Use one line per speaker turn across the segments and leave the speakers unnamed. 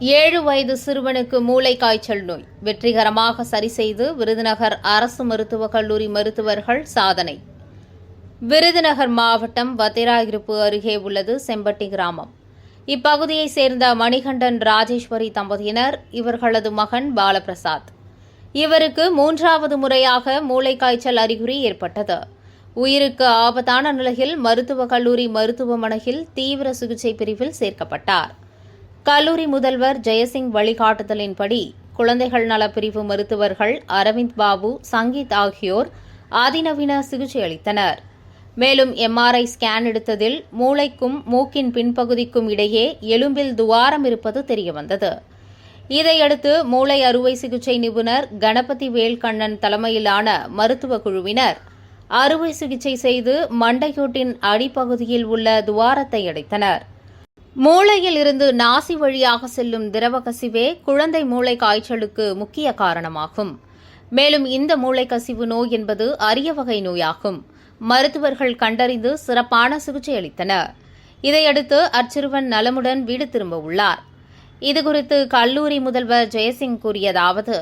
ஏழு வயது சிறுவனுக்கு மூளை காய்ச்சல் நோய். வெற்றிகரமாக சரி செய்து விருதுநகர் அரசு மருத்துவக் கல்லூரி மருத்துவர்கள் சாதனை. விருதுநகர் மாவட்டம் வத்திராயிருப்பு அருகே உள்ளது செம்பட்டி கிராமம். இப்பகுதியைச் சேர்ந்த மணிகண்டன் ராஜேஸ்வரி தம்பதியினர் இவர்களது மகன் பாலபிரசாத். இவருக்கு மூன்றாவது முறையாக மூளை காய்ச்சல் அறிகுறி ஏற்பட்டது. உயிருக்கு ஆபத்தான நிலையில் மருத்துவக் கல்லூரி மருத்துவமனையில் தீவிர சிகிச்சை பிரிவில் சேர்க்கப்பட்டார். கல்லூரி முதல்வர் ஜெயசிங் வழிகாட்டுதலின்படி குழந்தைகள் நலப்பிரிவு மருத்துவர்கள் அரவிந்த் பாபு சங்கீத் ஆகியோர் அதிநவீன சிகிச்சை அளித்தனர். மேலும் எம்ஆர்ஐ ஸ்கேன் எடுத்ததில் மூளைக்கும் மூக்கின் பின்பகுதிக்கும் இடையே எலும்பில் துவாரம் இருப்பது தெரியவந்தது. இதையடுத்து மூளை அறுவை சிகிச்சை நிபுணர் கணபதி வேல்கண்ணன் தலைமையிலான மருத்துவ குழுவினர் அறுவை சிகிச்சை செய்து மண்டையோட்டின் அடிப்பகுதியில் உள்ள துவாரத்தை அடைத்தனர். மூளையில் இருந்து நாசி வழியாக செல்லும் திரவ கசிவே குழந்தை மூளை காய்ச்சலுக்கு முக்கிய காரணமாகும். மேலும் இந்த மூளை கசிவு நோய் என்பது அரிய வகை நோயாகும். மருத்துவர்கள் கண்டறிந்து சிறப்பான சிகிச்சை அளித்தனர். இதையடுத்து அச்சிறுவன் நலமுடன் வீடு திரும்ப உள்ளார். இதுகுறித்து கல்லூரி முதல்வர் ஜெயசிங் கூறியதாவது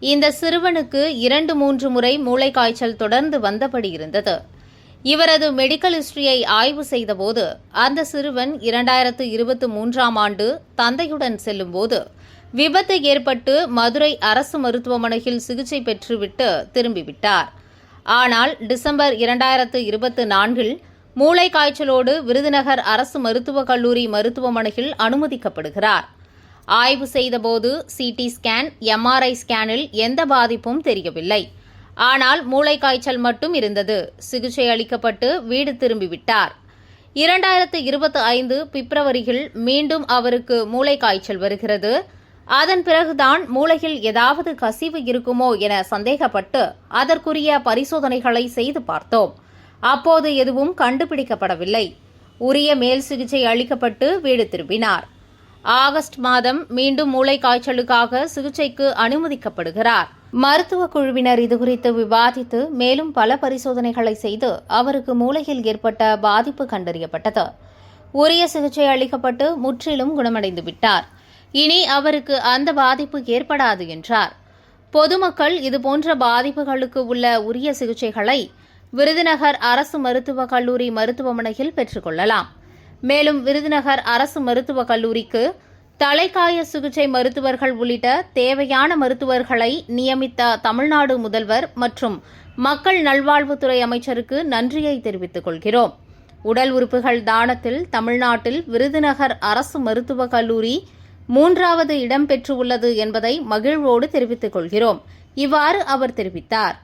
இந்த சிறுவனுக்கு இரண்டு மூன்று முறை மூளை காய்ச்சல் தொடர்ந்து வந்தபடி இருந்தது. இவரது மெடிக்கல் ஹிஸ்டரியை ஆய்வு செய்தபோது அந்த சிறுவன் இரண்டாயிரத்து இருபத்தி மூன்றாம் ஆண்டு தந்தையுடன் செல்லும்போது விபத்து ஏற்பட்டு மதுரை அரசு மருத்துவமனையில் சிகிச்சை பெற்றுவிட்டு திரும்பிவிட்டார். ஆனால் டிசம்பர் இரண்டாயிரத்து இருபத்தி நான்கில் மூளை காய்ச்சலோடு விருதுநகர் அரசு மருத்துவக் கல்லூரி மருத்துவமனையில் அனுமதிக்கப்படுகிறார். ஆய்வு செய்தபோது சிடி ஸ்கேன் எம்ஆர்ஐ ஸ்கேனில் எந்த பாதிப்பும் தெரியவில்லை. ஆனால் மூளை காய்ச்சல் மட்டும் இருந்தது. சிகிச்சை அளிக்கப்பட்டு வீடு திரும்பிவிட்டார். இரண்டாயிரத்து இருபத்தி ஐந்து பிப்ரவரியில் மீண்டும் அவருக்கு மூளை காய்ச்சல் வருகிறது. அதன் பிறகுதான் மூளையில் ஏதாவது கசிவு இருக்குமோ என சந்தேகப்பட்டு அதற்குரிய பரிசோதனைகளை செய்து பார்த்தோம். அப்போது எதுவும் கண்டுபிடிக்கப்படவில்லை. உரிய மேல் சிகிச்சை அளிக்கப்பட்டு வீடு திரும்பினார். ஆகஸ்ட் மாதம் மீண்டும் மூளை காய்ச்சலுக்காக சிகிச்சைக்கு அனுமதிக்கப்படுகிறார். மருத்துவ குழுவினர் இதுகுறித்து விவாதித்து மேலும் பல பரிசோதனைகளை செய்து அவருக்கு மூளையில் ஏற்பட்ட பாதிப்பு கண்டறியப்பட்டது. உரிய சிகிச்சை அளிக்கப்பட்டு முற்றிலும் குணமடைந்து விட்டார். இனி அவருக்கு அந்த பாதிப்பு ஏற்படாது என்றார். பொதுமக்கள் இதுபோன்ற பாதிப்புகளுக்கு உள்ள உரிய சிகிச்சைகளை விருதுநகர் அரசு மருத்துவக் கல்லூரி மருத்துவமனையில் பெற்றுக்கொள்ளலாம் மேலும் விருதுநகர் அரசு மருத்துவக் கல்லூரிக்கு தலைக்காய சிகிச்சை மருத்துவர்கள் உள்ளிட்ட தேவையான மருத்துவர்களை நியமித்த தமிழ்நாடு முதல்வர் மற்றும் மக்கள் நல்வாழ்வுத்துறை அமைச்சருக்கு நன்றியை தெரிவித்துக் கொள்கிறோம். உடல் உறுப்புகள் தானத்தில் தமிழ்நாட்டில் விருதுநகர் அரசு மருத்துவக் கல்லூரி மூன்றாவது இடம் பெற்றுள்ளது என்பதை மகிழ்வோடு தெரிவித்துக் கொள்கிறோம். இவ்வாறு அவர் தெரிவித்தார்.